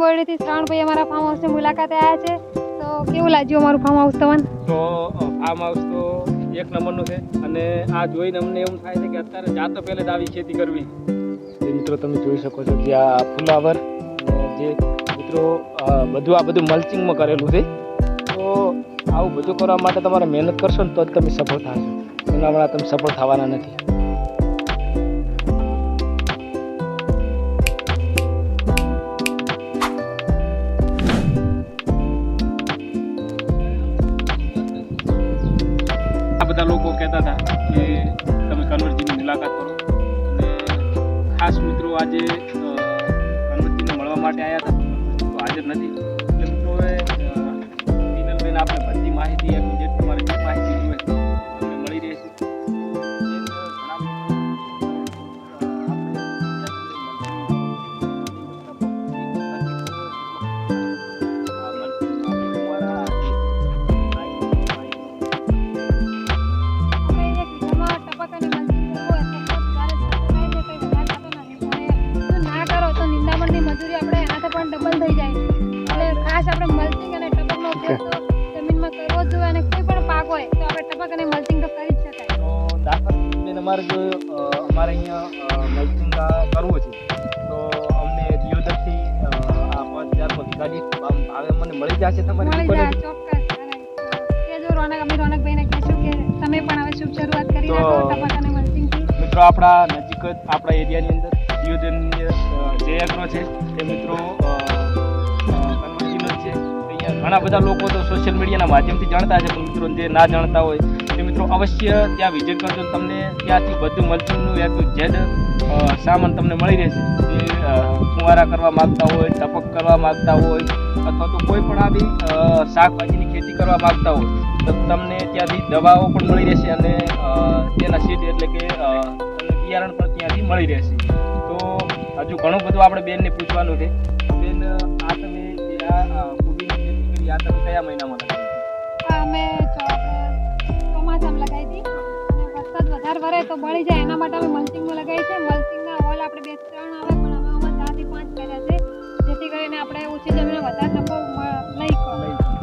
બોરડીથી શ્રાવણભાઈ અમારા ફાર્મ હાઉસની મુલાકાતે આવ્યા છે. તો કેવું લાગ્યું અમારું ફાર્મ હાઉસ તમને? તો ફાર્મ હાઉસ તો એક નંબરનું છે અને આ જોઈને અમને એવું થાય છે કે અત્યારે જાતો પહેલે જ આવી ખેતી કરવી. મિત્રો તમે જોઈ શકો છો કે આ ફુલાવર જે મિત્રો બધું આ બધું મલ્ચિંગમાં કરેલું છે. તો આવું બધું કરવા માટે તમારે મહેનત કરશો ને તો જ તમે સફળ થશો. એના તમે સફળ થવાના નથી. મુલાકાત કરો. અને ખાસ મિત્રો આજે ગણપતિને મળવા માટે આવ્યા હતા. તો હાજર નથી. એટલે મિત્રો હવે આપણે બધી માહિતી અને મલ્ચિંગ તો કરી જ શકાય. તો દાખલા અમારે જો અમારે અહીંયા મલ્ચિંગ કરવું છે. તો અમને દિયોદરથી આ પાંચ હજાર આમ ભાવે મને મળી જશે તમારી મળી? જાય ચોક્કસ. કહેજો રોનક અમે રોનકભાઈને કહીશું કે તમે પણ હવે શુભ શરૂઆત કરી તો- નાખો ટપક અને મલ્ચિંગથી મિત્રો આપણા નજીક જ આપણા એરિયાની અંદર દિયોદરની જે એગ્રો છે. તે મિત્રો ઘણા બધા લોકો તો સોશિયલ મીડિયાના માધ્યમથી જાણતા છે પણ મિત્રો જે ના જાણતા હોય, તે મિત્રો અવશ્ય ત્યાં વિઝિટ કરજો તમને ત્યાંથી બધું મલ્ચિંગનું ટુ જેડ સામાન તમને મળી રહેશે. જે ફુવારા કરવા માગતા હોય, ટપક કરવા માગતા હોય, અથવા તો કોઈ પણ આવી શાકભાજીની ખેતી કરવા માગતા હોય, તો તમને ત્યાંથી દવાઓ પણ મળી રહેશે અને તેના સીડ એટલે કે બિયારણ પણ ત્યાંથી મળી રહેશે. તો હજુ ઘણું બધું આપણે બેનને પૂછવાનું છે. બેન, આ તમે જે આ કોબીની આ તમે કયા મહિનામાં લગાવી આ અમે ચોમાસામાં લગાવી હતી. અને વરસાદ વધારે વરે તો બળી જાય. એના માટે અમે મલ્ચિંગમાં લગાવી છે. મલ્ચિંગના હોલ આપણે બે ત્રણ આવે પણ અમે આમાં ચારથી પાંચ કર્યા છે. જેથી કરીને આપણે ઓછી જમીને વધારે નફો લઈ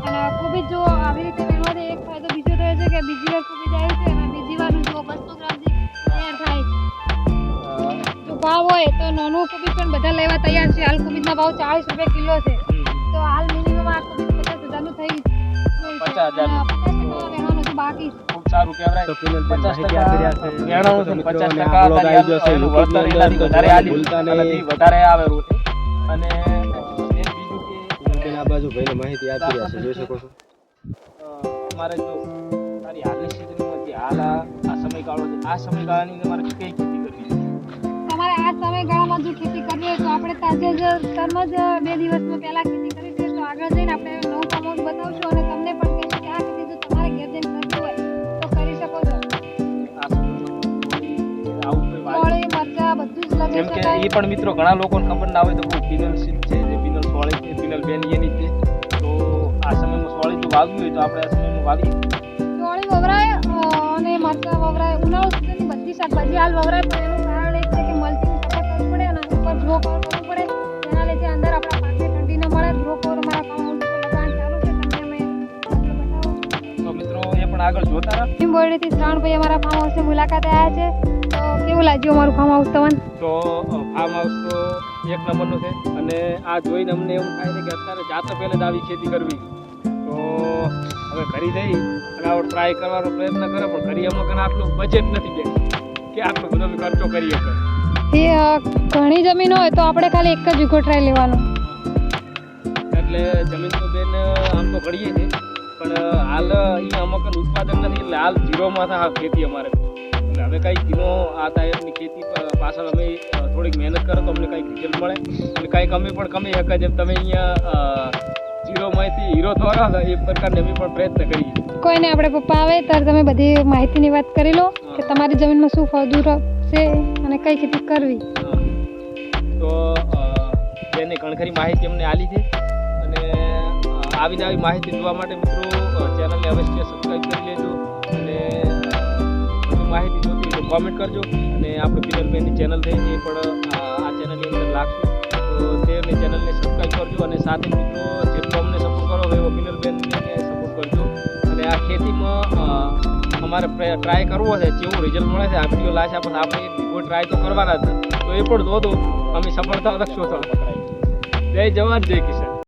અને કોબીજ જો આવી રીતે વેણવાથી એક ફાયદો બીજો થયો છે કે બીજી વાર કોબીજ આવ્યું છે અને બીજી વાર જો બસો ગ્રામથી તૈયાર થાય. છે જો ભાવ હોય તો નાનું કોબીજ પણ બધા લેવા તૈયાર છે. હાલ કોબીજના ભાવ ચાળીસ રૂપિયા કિલો છે. તો હાલ મિનિમમ આ પચાસ બાકી ખૂબ સારું કહેવાય. તો પચાસ ટકા ટકા આ વધારે આવેલું છે. અને બાજુ ભાઈને માહિતી આપી રહ્યા છે જોઈ શકો છો. જો હાલની સ્થિતિમાં જે હાલ સમયગાળો છે. આ સમયગાળાની અંદર મારે કઈ ખેતી કરવી તમારે આ સમયગાળામાં જો ખેતી કરવી હોય તો આપણે તાજે જ કર્મ જ બે દિવસમાં પહેલા ખેતી કરી છે. તો આગળ જઈને આપણે નવું કમાઉન્ટ બતાવશું. જેમ કે એ પણ મિત્રો ઘણા લોકોને ખબર ના હોય તો કોઈ પિનલ સીટ છે જે પિનલ સોળી છે પિનલ બેન એની છે. તો આ સમયમાં સોળી જો વાવવી હોય તો આપણે આ સમયમાં વાવીએ સોળી વવરાય અને મરચા વવરાય ઉનાળો સિઝનની બધી શાકભાજી હાલ વવરાય પણ એનું કારણ એ છે કે મલ્ચિંગ સપોર્ટ કરવું પડે અને ઉપર ગ્રો કરવું પડે. એના લીધે અંદર આપણા પાકને ઠંડી ન મળે. ગ્રો કવર મારા ફાર્મ હાઉસ ચાલુ છે તમને અમે બતાવો તો મિત્રો એ પણ આગળ જોતા રહો. લીંબોડીથી શ્રાવણભાઈ અમારા ફાર્મ હાઉસની મુલાકાતે આવ્યા છે. કેવું લાગ્યું અમારું ફાર્મ હાઉસ તમને? તો ફાર્મ હાઉસ તો એક નંબરનું છે. અને આ જોઈને અમને એવું થાય છે કે અત્યારે જાતો પહેલે જ આવી ખેતી કરવી. તો હવે કરી જઈ અને આવો ટ્રાય કરવાનો પ્રયત્ન કરે પણ કરી અમે કને આટલું બજેટ નથી બે કે આટલો બધો ખર્ચો કરી શકે એ ઘણી જમીન હોય તો આપણે ખાલી એક જ વીઘો ટ્રાય લેવાનો. એટલે જમીન તો બેન આમ તો ઘડીએ છે. પણ હાલ અહીંયા અમુક ઉત્પાદન નથી એટલે હાલ આ ખેતી અમારે. હવે કંઈ કિલો આ ટાયરની ખેતી પાછળ અમે થોડીક મહેનત કરો તો અમને કંઈક રિઝલ્ટ મળે. અને કંઈક અમે પણ કમી શકે જેમ તમે અહીંયા ઝીરોમાંથી હીરો થવાના હતા એ પ્રકારની અમે પણ પ્રયત્ન કરીએ. કોઈને આપણે પપ્પા આવે ત્યારે તમે બધી માહિતીની વાત કરી લો કે તમારી જમીનમાં શું ફળદુ છે અને કઈ ખેતી કરવી. તો અ, ઘણખરી માહિતી અમને આલી છે અને આવી આવી માહિતી જોવા માટે મિત્રો ચેનલને અવશ્ય સબસ્ક્રાઈબ કરી લેજો અને વધુ માહિતી જોતી તો કોમેન્ટ કરજો. અને આપણે પિનલબેનની ચેનલ છે, એ પણ, આ ચેનલની અંદર લાગશું. તો ચેનલને સબસ્ક્રાઈબ કરજો અને સાથે મિત્રો જે અમને સપોર્ટ કરો એવો મિનલબેનને સપોર્ટ કરજો. અને આ ખેતીમાં અમારે ટ્રાય કરવો છે જેવું રિઝલ્ટ મળે છે, આ વીડિયો લાશે આપણે આપણે કોઈ ટ્રાય તો કરવાના જ તો એ પણ દો અમે સફળતા લખશો તો જય જવાન, જય કિશન